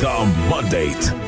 The Mandate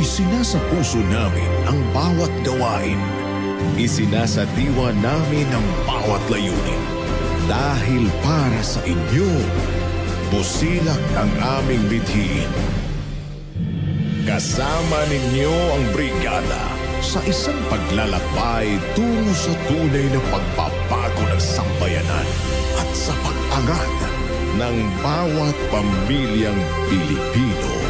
Isinasa puso namin ang bawat gawain. Isinasa diwa namin ang bawat layunin. Dahil para sa inyo, busilak ang aming bithiin. Kasama ninyo ang brigada sa isang paglalakbay tungo sa tunay na pagbabago ng sambayanan at sa pag-angat ng bawat pamilyang Pilipino.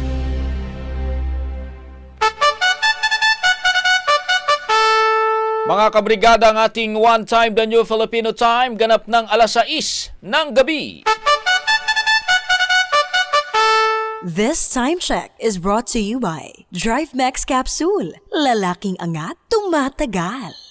Mga kabrigada ang ating One Time The New Filipino Time ganap ng alas 6 ng gabi. This time check is brought to you by Drive Max Capsule. Lalaking angat, tumatagal.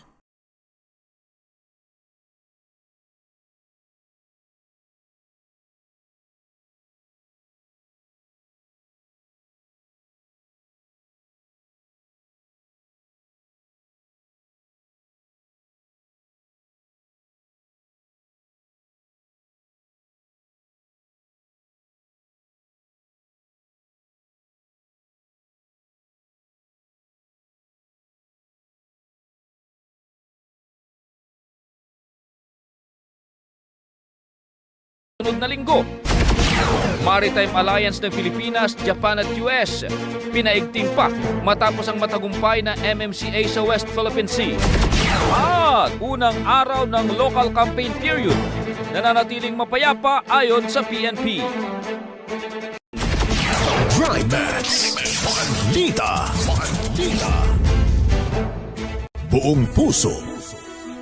Sunod na linggo, Maritime Alliance ng Pilipinas, Japan at US. Pinaigting pa matapos ang matagumpay na MMCA sa West Philippine Sea. At unang araw ng local campaign period nananatiling mapayapa ayon sa PNP. Drive Max Balita Balita Buong puso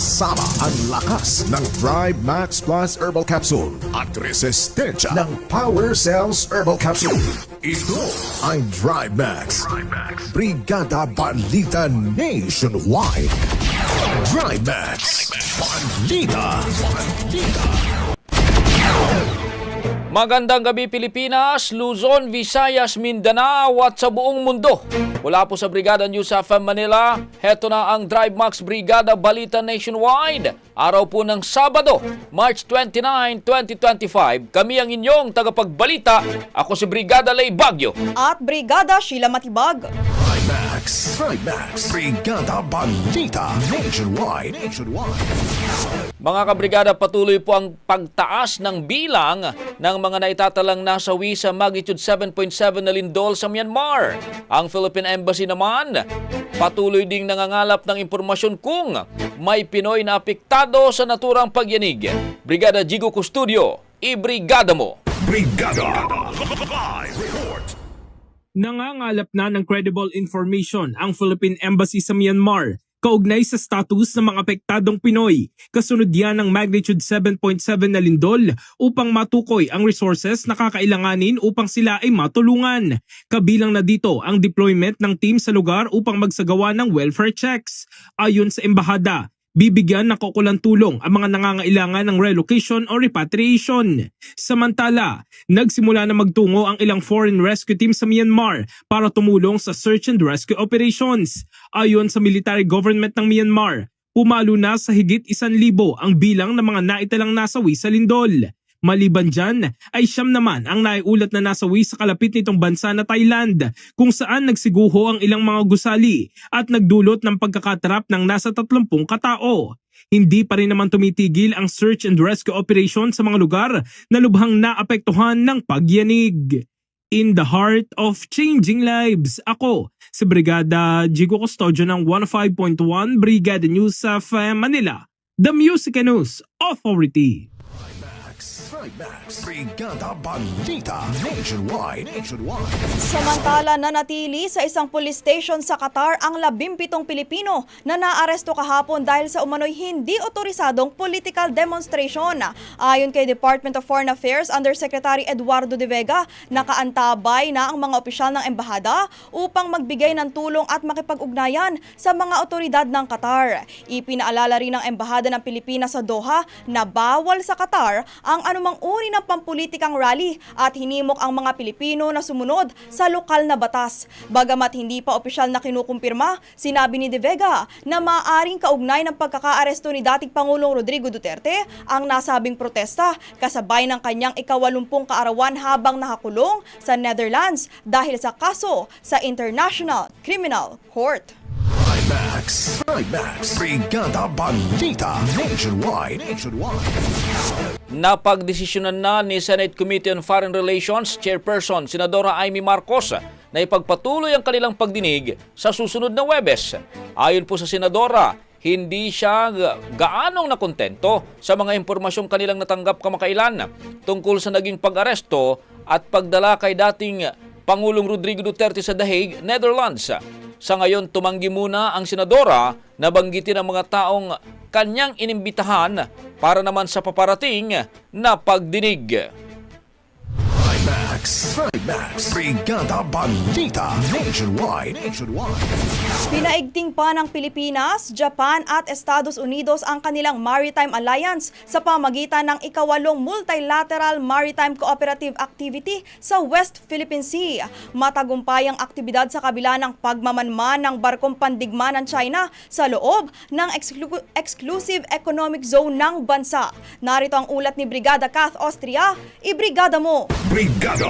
Kasama ang lakas ng Thrive Max Plus Herbal Capsule at resistensya ng Power Cells Herbal Capsule. Ito ang Thrive Max. Brigada Balita Nationwide. Drive Max. Bandita. Magandang gabi Pilipinas, Luzon, Visayas, Mindanao at sa buong mundo. Mula po sa Brigada News FM Manila, heto na ang Drive Max Brigada Balita Nationwide. Araw po ng Sabado, March 29, 2025. Kami ang inyong tagapagbalita. Ako si Brigada Lay Bagyo. at Brigada Sheila Matibag. Drive Max. Drive Max. Brigada Bandita. Nationwide. Nationwide. Mga kabrigada, patuloy po ang pagtaas ng bilang ng mga naitatalang nasawi sa magnitude 7.7 na lindol sa Myanmar. Ang Philippine Embassy naman, patuloy ding nangangalap ng impormasyon kung may Pinoy na apektado sa naturang pagyanig. Brigada Jigo Custodio, ibrigada mo! Brigada. Live. Nangangalap na ng credible information ang Philippine Embassy sa Myanmar kaugnay sa status ng mga apektadong Pinoy. Kasunod yan ng magnitude 7.7 na lindol upang matukoy ang resources na kakailanganin upang sila ay matulungan. Kabilang na dito ang deployment ng team sa lugar upang magsagawa ng welfare checks. Ayon sa embahada, bibigyan ng kukulang tulong ang mga nangangailangan ng relocation o repatriation. Samantala, nagsimula na magtungo ang ilang foreign rescue team sa Myanmar para tumulong sa search and rescue operations. Ayon sa military government ng Myanmar, pumalo na sa higit isan libo ang bilang ng mga naitalang nasawi sa lindol. Maliban dyan, ay siyam naman ang naiulat na nasawi sa kalapit nitong bansa na Thailand kung saan nagsiguho ang ilang mga gusali at nagdulot ng pagkakatrap ng nasa 30 katao. Hindi pa rin naman tumitigil ang search and rescue operation sa mga lugar na lubhang naapektuhan ng pagyanig. In the heart of changing lives, ako si Brigada Jigo Custodio ng 105.1 Brigada News sa Manila, the Music News Authority. Drive Max. Brigada Bandita. Nationwide. Nationwide. Samantala nanatili sa isang police station sa Qatar ang labimpitong Pilipino na naaresto kahapon dahil sa umano'y hindi otorisadong political demonstration. Ayon kay Department of Foreign Affairs Undersecretary Eduardo De Vega, nakaantabay na ang mga opisyal ng embahada upang magbigay ng tulong at makipag-ugnayan sa mga otoridad ng Qatar. Ipinaalala rin ng embahada ng Pilipinas sa Doha na bawal sa Qatar ang anumang uri ng pampulitikang rally at hinimok ang mga Pilipino na sumunod sa lokal na batas. Bagamat hindi pa opisyal na kinukumpirma, sinabi ni De Vega na maaaring kaugnay ng pagkakaaresto ni dating Pangulong Rodrigo Duterte ang nasabing protesta kasabay ng kanyang ikawalumpung kaarawan habang nakakulong sa Netherlands dahil sa kaso sa International Criminal Court. Drive Max. Drive Max. Brigada Bandita. Nationwide. Nationwide. Napagdesisyonan na ni Senate Committee on Foreign Relations Chairperson Senadora Amy Marcos na ipagpatuloy ang kanilang pagdinig sa susunod na Webes. Ayon po sa Senadora, hindi siya ga- gaanong nakontento sa mga impormasyong kanilang natanggap kamakailan tungkol sa naging pag-aresto at pagdala kay dating Pangulong Rodrigo Duterte sa The Hague, Netherlands. Sa ngayon, tumanggi muna ang senadora na banggitin ang mga taong kanyang inimbitahan para naman sa paparating na pagdinig. Max. Max. Brigada Bandita. Nationwide. Nationwide. Pinaigting pa ng Pilipinas, Japan at Estados Unidos ang kanilang Maritime Alliance sa pamagitan ng ikawalong Multilateral Maritime Cooperative Activity sa West Philippine Sea. Matagumpay ang aktibidad sa kabila ng pagmamanman ng barkong pandigma ng China sa loob ng exclu- Exclusive Economic Zone ng bansa. Narito ang ulat ni Brigada Kath Austria. Ibrigada mo! Brigada.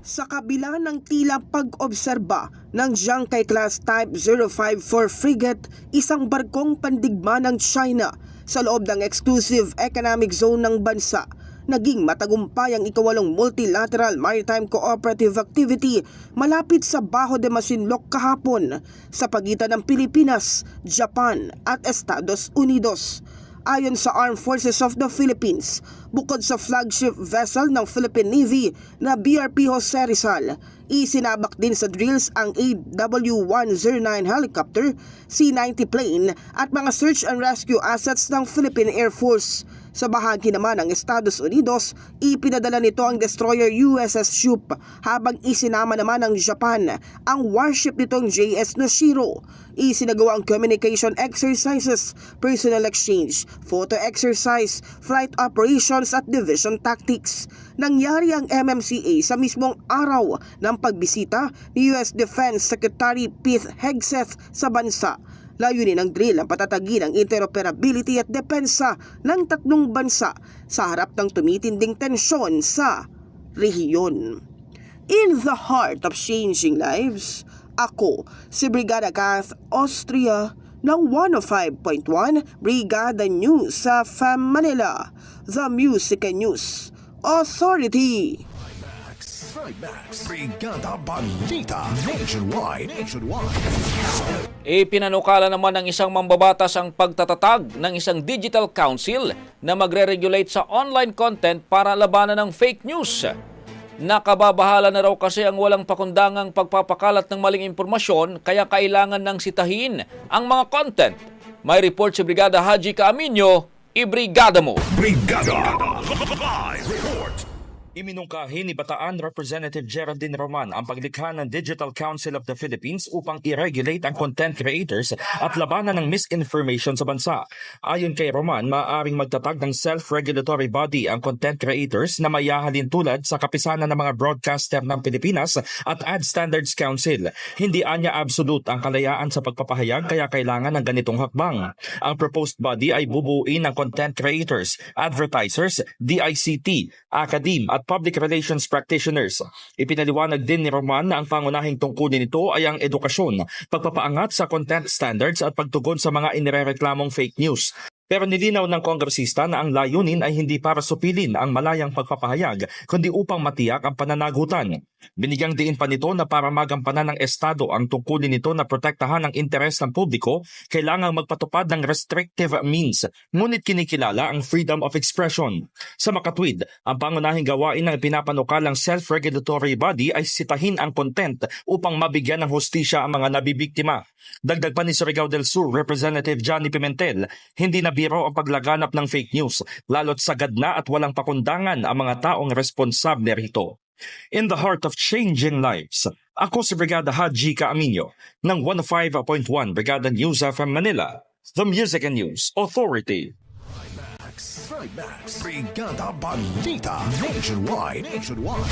Sa kabila ng tila pag-obserba ng Jiangkai Class Type 054 frigate, isang barkong pandigma ng China sa loob ng exclusive economic zone ng bansa. Naging matagumpay ang ikawalong multilateral maritime cooperative activity malapit sa Bajo de Masinloc kahapon sa pagitan ng Pilipinas, Japan at Estados Unidos. Ayon sa Armed Forces of the Philippines, bukod sa flagship vessel ng Philippine Navy na BRP Jose Rizal, isinabak din sa drills ang AW-109 helicopter, C-90 plane at mga search and rescue assets ng Philippine Air Force. Sa bahagi naman ng Estados Unidos, ipinadala nito ang destroyer USS Shoup habang isinama naman ng Japan ang warship nitong JS Noshiro. Isinagawa ang communication exercises, personal exchange, photo exercise, flight operations at division tactics. Nangyari ang MMCA sa mismong araw ng pagbisita ni US Defense Secretary Pete Hegseth sa bansa. Layunin ng drill ang patatagin ang interoperability at depensa ng tatlong bansa sa harap ng tumitinding tensyon sa rehiyon. In the heart of changing lives, ako si Brigada Kath Austria ng 105.1 Brigada News sa FAM Manila, The Music and News Authority. Trimax. Brigada Balita. Nationwide. Nationwide. Ipinanukala naman ng isang mambabatas ang pagtatatag ng isang digital council na magre-regulate sa online content para labanan ng fake news. Nakababahala na raw kasi ang walang pakundangang pagpapakalat ng maling impormasyon kaya kailangan ng sitahin ang mga content. May report si Brigada Haji Kaaminyo, ibrigada mo! Brigada. Live. Iminungkahi ni Bataan Representative Geraldine Roman ang paglikha ng Digital Council of the Philippines upang i-regulate ang content creators at labanan ng misinformation sa bansa. Ayon kay Roman, maaaring magtatag ng self-regulatory body ang content creators na mayahalin tulad sa kapisanan ng mga broadcaster ng Pilipinas at Ad Standards Council. Hindi anya absolute ang kalayaan sa pagpapahayag kaya kailangan ng ganitong hakbang. Ang proposed body ay bubuuin ng content creators, advertisers, DICT, academe at public relations practitioners. Ipinaliwanag din ni Roman na ang pangunahing tungkulin nito ay ang edukasyon, pagpapaangat sa content standards at pagtugon sa mga inirereklamong fake news. Pero nilinaw ng kongresista na ang layunin ay hindi para supilin ang malayang pagpapahayag, kundi upang matiyak ang pananagutan. Binigyang diin pa nito na para magampanan ng Estado ang tungkulin nito na protektahan ang interes ng publiko, kailangang magpatupad ng restrictive means, ngunit kinikilala ang freedom of expression. Sa makatwid, ang pangunahing gawain ng pinapanukalang self-regulatory body ay sitahin ang content upang mabigyan ng hustisya ang mga nabibiktima. Dagdag pa ni Surigao del Sur Representative Johnny Pimentel, hindi na biro ang paglaganap ng fake news, lalo't sagad na at walang pakundangan ang mga taong responsable rito. In the heart of changing lives, ako si Brigada Haji Kaaminyo ng 105.1 Brigada News from Manila, the Music and News Authority. Trimax. Brigada Balita. Nationwide. Nationwide.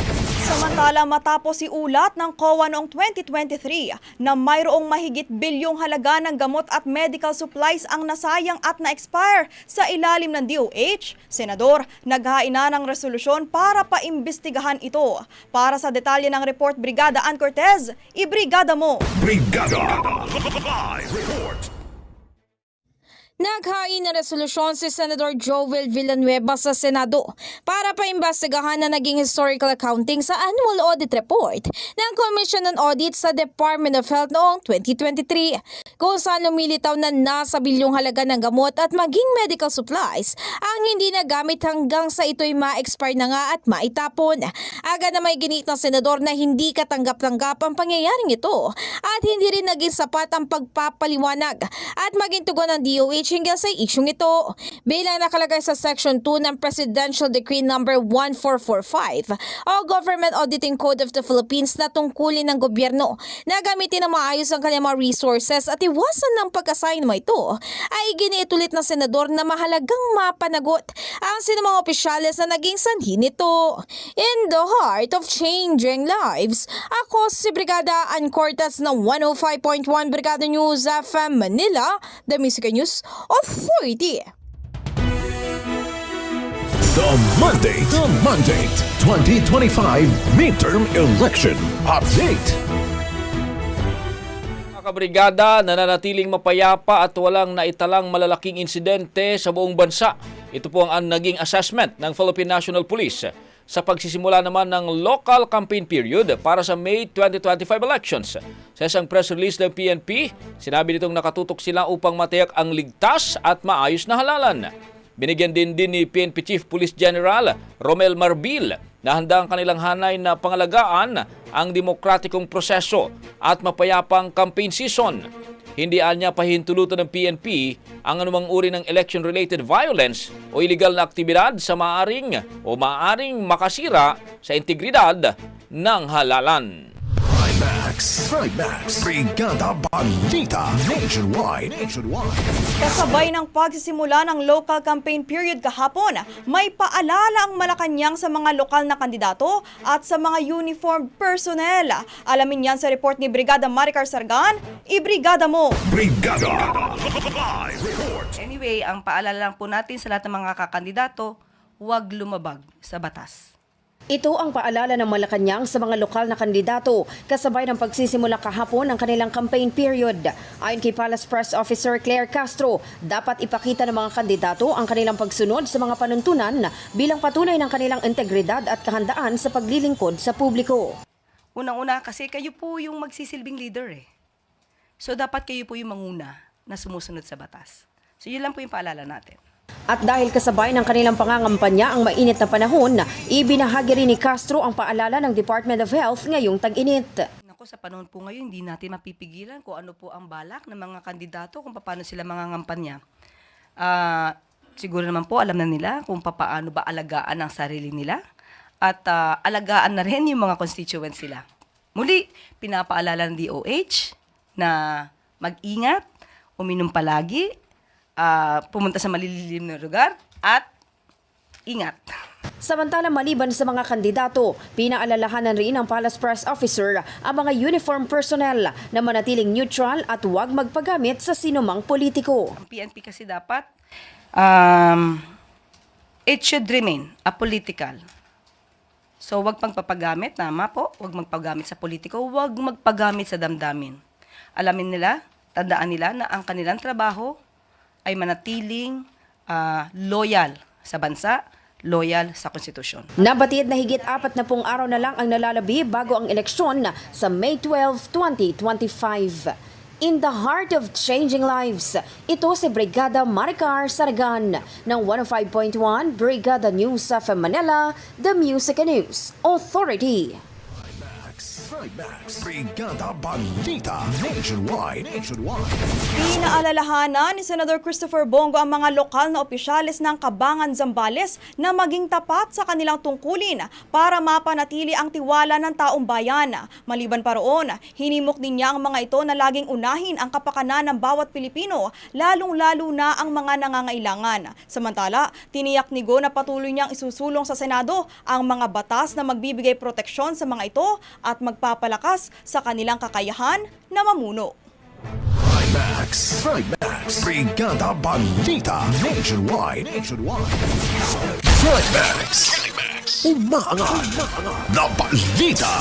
Samantala matapos si ulat ng COA noong 2023 na mayroong mahigit bilyong halaga ng gamot at medical supplies ang nasayang at na-expire sa ilalim ng DOH, Senador, naghain na ng resolusyon para paimbestigahan ito. Para sa detalye ng report Brigada Ann Cortez, ibrigada mo! Brigada. Live report. Naghain na resolusyon si Senator Joel Villanueva sa Senado para paimbestigahan na naging historical accounting sa annual audit report ng Commission on Audit sa Department of Health noong 2023 kung saan lumilitaw na nasa bilyong halaga ng gamot at maging medical supplies ang hindi nagamit hanggang sa ito'y ma-expire na nga at maitapon. Aga na may ginit ng senador na hindi katanggap-tanggap ang pangyayaring ito at hindi rin naging sapat ang pagpapaliwanag at maging tugon ng DOH hinggil sa isyong ito. Bilang nakalagay sa Section 2 ng Presidential Decree No. 1445 o Government Auditing Code of the Philippines na tungkulin ng gobyerno na gamitin na maayos ang kanyang mga resources at iwasan ng pag-assign mo ito, ay giniitulit ng senador na mahalagang mapanagot ang sinumang opisyales na naging sanhi nito. In the heart of changing lives, ako si Brigada Ann Cortez ng 105.1 Brigada News FM Manila, The Music News Authority. The Monday. The Monday. 2025 Midterm Election Update. Mga kabrigada, nananatiling mapayapa at walang naitalang malalaking insidente sa buong bansa. Ito po ang naging assessment ng Philippine National Police sa pagsisimula naman ng local campaign period para sa May 2025 elections. Sa isang press release ng PNP, sinabi nitong nakatutok sila upang matiyak ang ligtas at maayos na halalan. Binigyan din din ni PNP Chief Police General Romel Marbil na handa ang kanilang hanay na pangalagaan ang demokratikong proseso at mapayapang campaign season. Hindi anya pahintulutan ng PNP ang anumang uri ng election-related violence o illegal na aktibidad sa maaring o maaring makasira sa integridad ng halalan. Trimax, Trimax, Brigada Balita Nationwide. Nationwide. Kasabay ng pagsisimula ng local campaign period kahapon, may paalala ang Malacanang sa mga lokal na kandidato at sa mga uniformed personnel. Alamin yan sa report ni Brigada Maricar Sargan. Ibrigada mo! Brigada Live Report. Anyway, ang paalala lang po natin sa lahat ng mga kakandidato, huwag lumabag sa batas. Ito ang paalala ng Malacanang sa mga lokal na kandidato kasabay ng pagsisimula kahapon ng kanilang campaign period. Ayon kay Palace Press Officer Claire Castro, dapat ipakita ng mga kandidato ang kanilang pagsunod sa mga panuntunan bilang patunay ng kanilang integridad at kahandaan sa paglilingkod sa publiko. Unang-una kasi kayo po yung magsisilbing leader eh. So dapat kayo po yung manguna na sumusunod sa batas. So yun lang po yung paalala natin. At dahil kasabay ng kanilang pangangampanya ang mainit na panahon, ibinahagi rin ni Castro ang paalala ng Department of Health ngayong tag-init. Nako, sa panahon po ngayon, hindi natin mapipigilan kung ano po ang balak ng mga kandidato, kung paano sila mangangampanya. Ah, siguro naman po alam na nila kung paano ba alagaan ang sarili nila at ah, alagaan na rin yung mga constituents nila. Muli, pinapaalala ng DOH na mag-ingat, uminom palagi, ah, pumunta sa malililim na lugar, at ingat. Samantala maliban sa mga kandidato, pinaalalahanan rin ng Palace Press Officer ang mga uniform personnel na manatiling neutral at huwag magpagamit sa sinumang politiko. Ang PNP kasi dapat, um, it should remain a political. So, wag pang papagamit, tama po, wag magpagamit sa politiko, wag magpagamit sa damdamin. Alamin nila, tandaan nila na ang kanilang trabaho ay manatiling ah, loyal sa bansa, loyal sa konstitusyon. Nabatid na higit apat na pong araw na lang ang nalalabi bago ang eleksyon sa May 12, 2025. In the heart of changing lives, ito si Brigada Maricar Saragan ng 105.1 Brigada News of Manila, The Music and News Authority. Trimax, Brigada Balita Nationwide. Nationwide. Pinaalalahanan ni Senador Christopher Bongo ang mga lokal na opisyalis ng Kabangan Zambales na maging tapat sa kanilang tungkulin para mapanatili ang tiwala ng taong bayan. Maliban pa roon, hinimok din niya ang mga ito na laging unahin ang kapakanan ng bawat Pilipino, lalong-lalo na ang mga nangangailangan. Samantala, tiniyak ni Go na patuloy niyang isusulong sa Senado ang mga batas na magbibigay proteksyon sa mga ito at magpapalakas sa kanilang kakayahan na mamuno. Trimax, Trimax, Brigada Balita Nationwide. Nationwide. Trimax, umaangat na balita.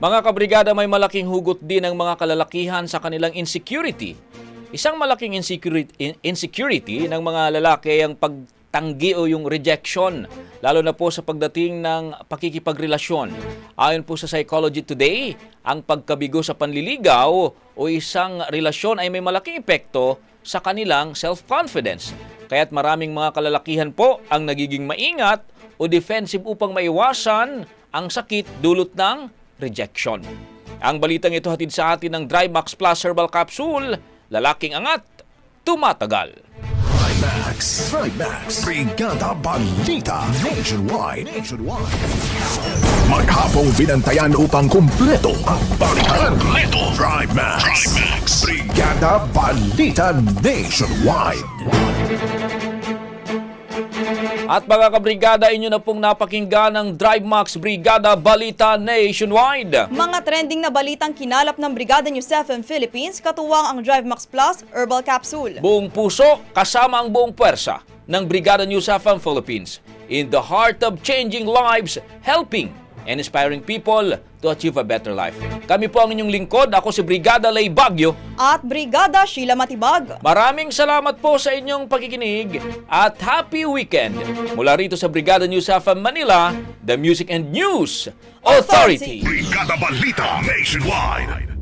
Mga kabrigada may malaking hugot din ang mga kalalakihan sa kanilang insecurity. Isang malaking insecurity, in- insecurity ng mga lalaki ay ang pagtanggi o yung rejection, lalo na po sa pagdating ng pakikipagrelasyon. Ayon po sa Psychology Today, ang pagkabigo sa panliligaw o isang relasyon ay may malaking epekto sa kanilang self-confidence. Kaya't maraming mga kalalakihan po ang nagiging maingat o defensive upang maiwasan ang sakit dulot ng rejection. Ang balitang ito hatid sa atin ng Dry Max Plus Herbal Capsule, lalaking angat, tumatagal. Trimax, Trimax, Brigada Balita Nationwide. Nationwide. Maghapong binantayan upang kumpleto ang balikan. Kumpleto. Trimax, Brigada Balita Nationwide. At mga kabrigada, inyo na pong napakinggan ng Drive Max Brigada Balita Nationwide. Mga trending na balitang kinalap ng Brigada News FM Philippines, katuwang ang Drive Max Plus Herbal Capsule. Buong puso, kasama ang buong puwersa ng Brigada News FM Philippines. In the heart of changing lives, helping and inspiring people to achieve a better life. Kami po ang inyong lingkod. Ako si Brigada Lay Bagyo. At Brigada Sheila Matibag. Maraming salamat po sa inyong pakikinig at happy weekend. Mula rito sa Brigada News FM Manila, the Music and News Authority. Brigada Balita Nationwide.